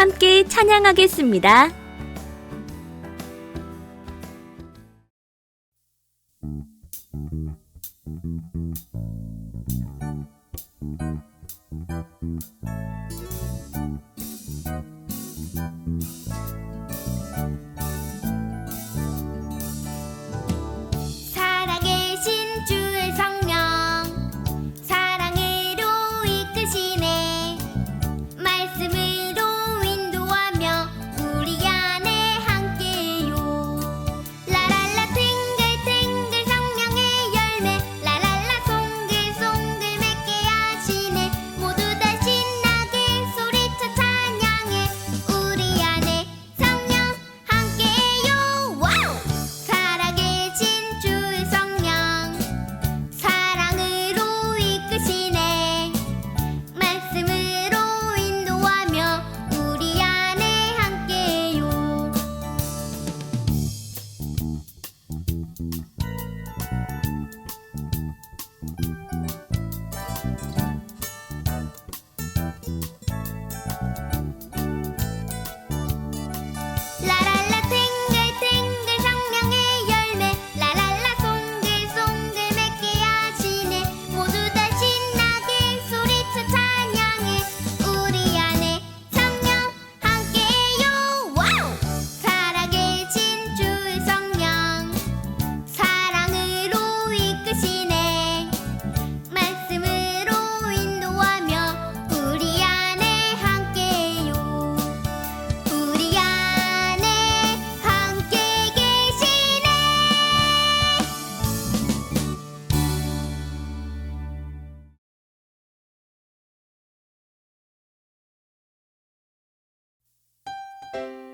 함께 찬양하겠습니다. した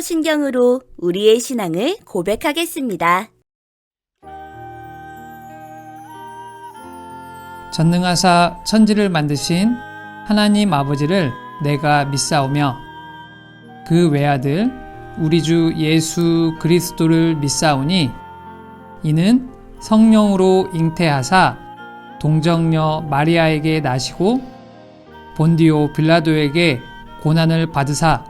사도신경으로 우리의 신앙을 고백하겠습니다. 전능하사 천지를 만드신 하나님 아버지를 내가 믿사오며 그 외아들 우리 주 예수 그리스도를 믿사오니 이는 성령으로 잉태하사 동정녀 마리아에게 나시고 본디오 빌라도에게 고난을 받으사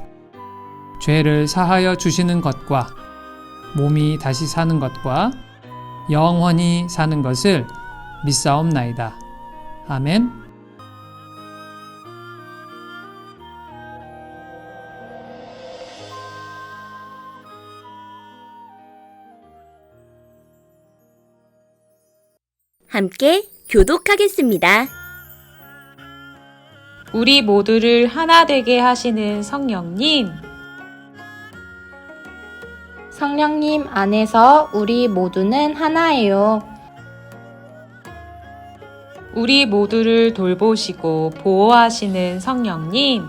죄를 사하여 주시는 것과 몸이 다시 사는 것과 영원히 사는 것을 믿사옵나이다. 아멘. 함께 교독하겠습니다. 우리 모두를 하나 되게 하시는 성령님, 성령님 안에서 우리 모두는 하나예요. 우리 모두를 돌보시고 보호하시는 성령님,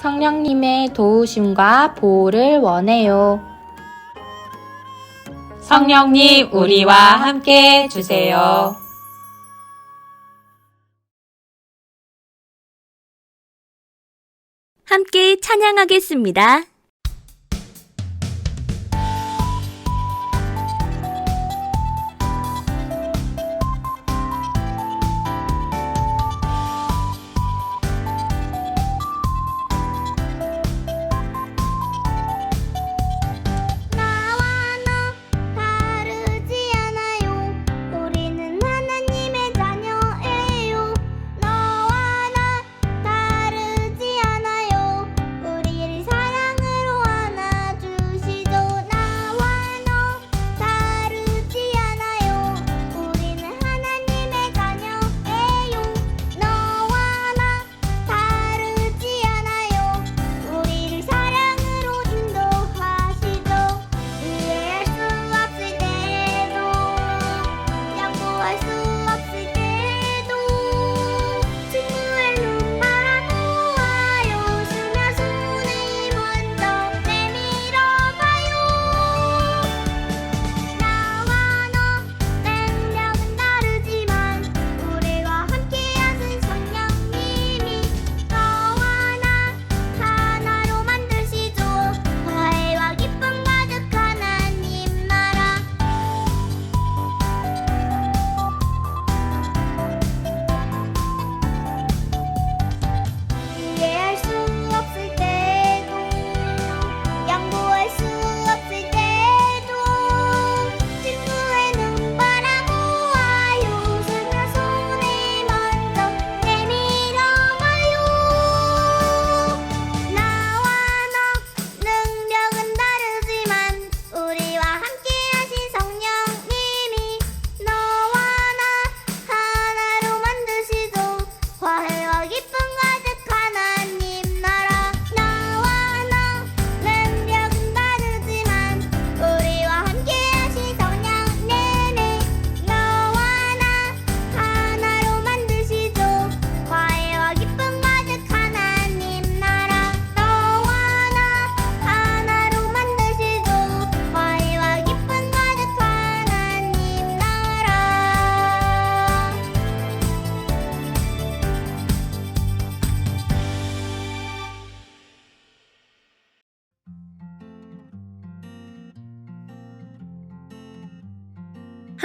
성령님의 도우심과 보호를 원해요. 성령님 우리와 함께 해주세요. 함께 찬양하겠습니다.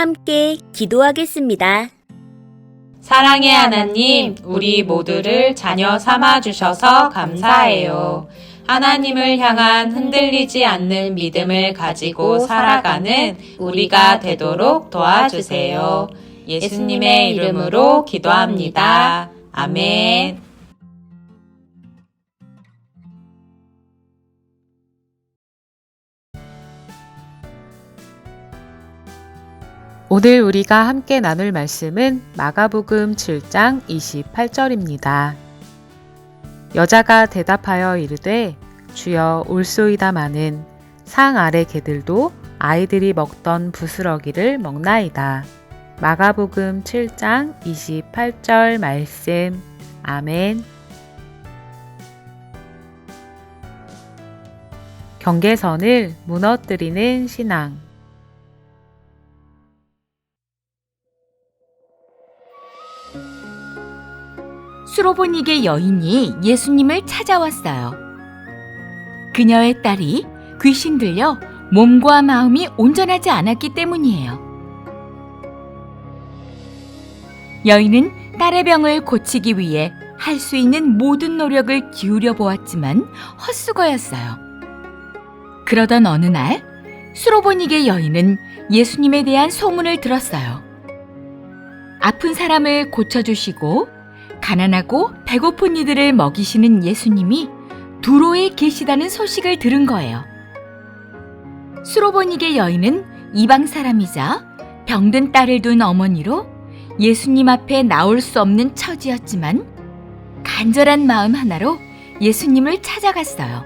함께 기도하겠습니다. 사랑의 하나님, 우리 모두를 자녀 삼아 주셔서 감사해요. 하나님을 향한 흔들리지 않는 믿음을 가지고 살아가는 우리가 되도록 도와주세요. 예수님의 이름으로 기도합니다. 아멘. 오늘 우리가 함께 나눌 말씀은 마가복음 7장 28절입니다. 여자가 대답하여 이르되 주여 올소이다마는 상 아래 개들도 아이들이 먹던 부스러기를 먹나이다. 마가복음 7장 28절 말씀. 아멘. 경계선을 무너뜨리는 신앙. 수로보닉의 여인이 예수님을 찾아왔어요. 그녀의 딸이 귀신 들려 몸과 마음이 온전하지 않았기 때문이에요. 여인은 딸의 병을 고치기 위해 할 수 있는 모든 노력을 기울여 보았지만 헛수고였어요. 그러던 어느 날 수로보닉의 여인은 예수님에 대한 소문을 들었어요. 아픈 사람을 고쳐주시고 가난하고 배고픈 이들을 먹이시는 예수님이 두로에 계시다는 소식을 들은 거예요. 수로보닉의 여인은 이방 사람이자 병든 딸을 둔 어머니로 예수님 앞에 나올 수 없는 처지였지만 간절한 마음 하나로 예수님을 찾아갔어요.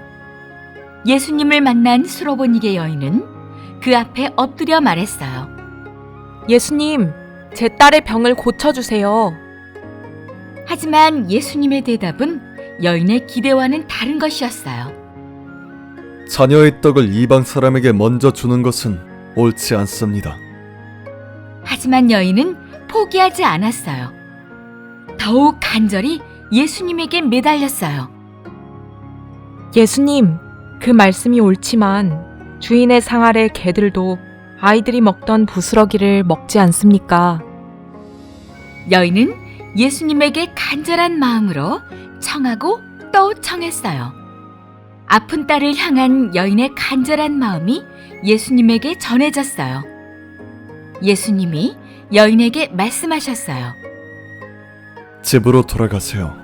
예수님을 만난 수로보닉의 여인은 그 앞에 엎드려 말했어요. 예수님, 제 딸의 병을 고쳐주세요. 하지만 예수님의 대답은 여인의 기대와는 다른 것이었어요. 자녀의 떡을 이방 사람에게 먼저 주는 것은 옳지 않습니다. 하지만 여인은 포기하지 않았어요. 더욱 간절히 예수님에게 매달렸어요. 예수님, 그 말씀이 옳지만 주인의 상 아래 개들도 아이들이 먹던 부스러기를 먹지 않습니까? 여인은 예수님에게 간절한 마음으로 청하고 또 청했어요. 아픈 딸을 향한 여인의 간절한 마음이 예수님에게 전해졌어요. 예수님이 여인에게 말씀하셨어요. 집으로 돌아가세요.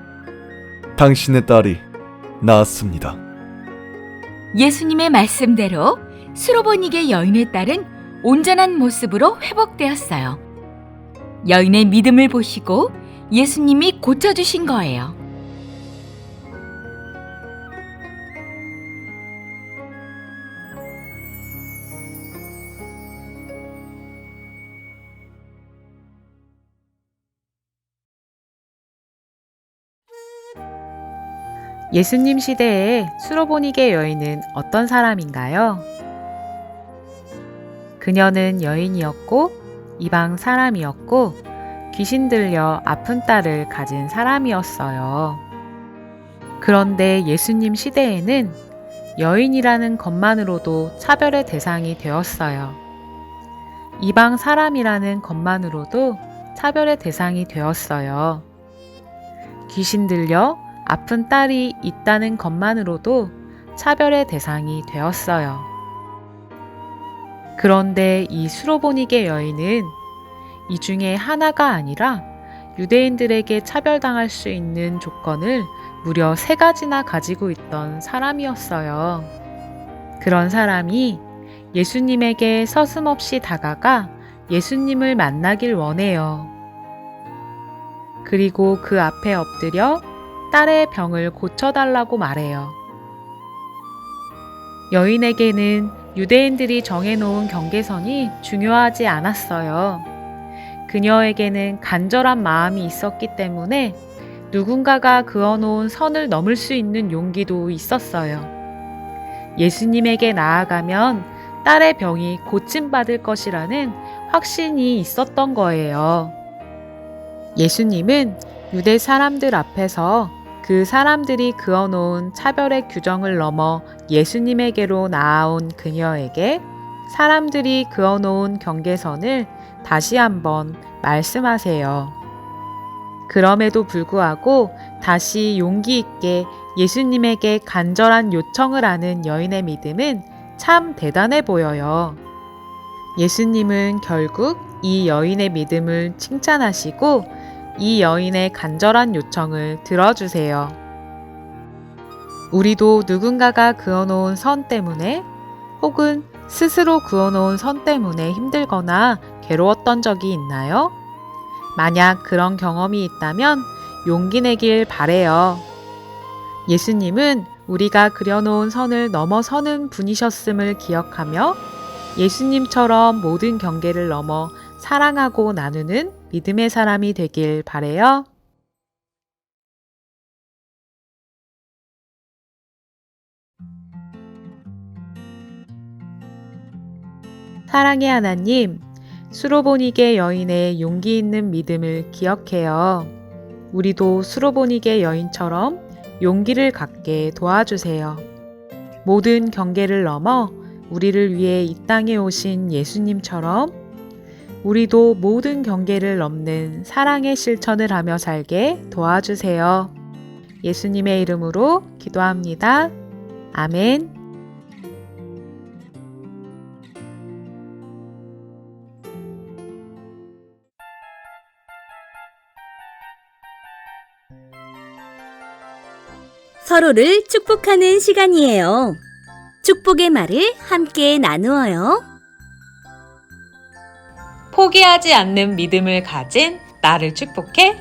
당신의 딸이 나았습니다. 예수님의 말씀대로 수로보닉의 여인의 딸은 온전한 모습으로 회복되었어요. 여인의 믿음을 보시고 예수님이 고쳐주신 거예요. 예수님 시대에 수로보닉의 여인은 어떤 사람인가요? 그녀는 여인이었고 이방 사람이었고 귀신 들려 아픈 딸을 가진 사람이었어요. 그런데 예수님 시대에는 여인이라는 것만으로도 차별의 대상이 되었어요. 이방 사람이라는 것만으로도 차별의 대상이 되었어요. 귀신 들려 아픈 딸이 있다는 것만으로도 차별의 대상이 되었어요. 그런데 이 수로보닉의 여인은 이 중에 하나가 아니라 유대인들에게 차별당할 수 있는 조건을 무려 세 가지나 가지고 있던 사람이었어요. 그런 사람이 예수님에게 서슴없이 다가가 예수님을 만나길 원해요. 그리고 그 앞에 엎드려 딸의 병을 고쳐달라고 말해요. 여인에게는 유대인들이 정해놓은 경계선이 중요하지 않았어요. 그녀에게는 간절한 마음이 있었기 때문에 누군가가 그어놓은 선을 넘을 수 있는 용기도 있었어요. 예수님에게 나아가면 딸의 병이 고침받을 것이라는 확신이 있었던 거예요. 예수님은 유대 사람들 앞에서 그 사람들이 그어놓은 차별의 규정을 넘어 예수님에게로 나아온 그녀에게 사람들이 그어놓은 경계선을 다시 한번 말씀하세요. 그럼에도 불구하고 다시 용기 있게 예수님에게 간절한 요청을 하는 여인의 믿음은 참 대단해 보여요. 예수님은 결국 이 여인의 믿음을 칭찬하시고 이 여인의 간절한 요청을 들어주세요. 우리도 누군가가 그어놓은 선 때문에 혹은 스스로 그어놓은 선 때문에 힘들거나 괴로웠던 적이 있나요? 만약 그런 경험이 있다면 용기 내길 바래요. 예수님은 우리가 그려놓은 선을 넘어서는 분이셨음을 기억하며 예수님처럼 모든 경계를 넘어 사랑하고 나누는 믿음의 사람이 되길 바래요. 사랑의 하나님, 수로보니게 여인의 용기 있는 믿음을 기억해요. 우리도 수로보니게 여인처럼 용기를 갖게 도와주세요. 모든 경계를 넘어 우리를 위해 이 땅에 오신 예수님처럼 우리도 모든 경계를 넘는 사랑의 실천을 하며 살게 도와주세요. 예수님의 이름으로 기도합니다. 아멘. 서로를 축복하는 시간이에요. 축복의 말을 함께 나누어요. 포기하지 않는 믿음을 가진 나를 축복해.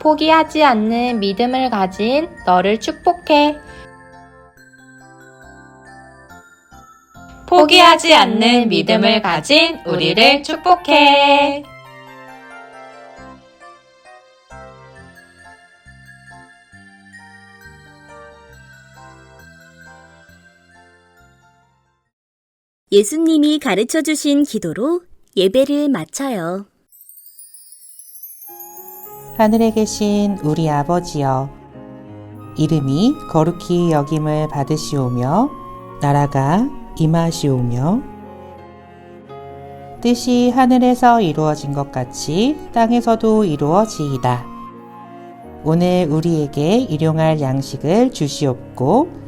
포기하지 않는 믿음을 가진 너를 축복해. 포기하지 않는 믿음을 가진 우리를 축복해. 예수님이 가르쳐 주신 기도로 예배를 마쳐요. 하늘에 계신 우리 아버지여, 이름이 거룩히 여김을 받으시오며, 나라가 임하시오며, 뜻이 하늘에서 이루어진 것 같이 땅에서도 이루어지이다. 오늘 우리에게 일용할 양식을 주시옵고,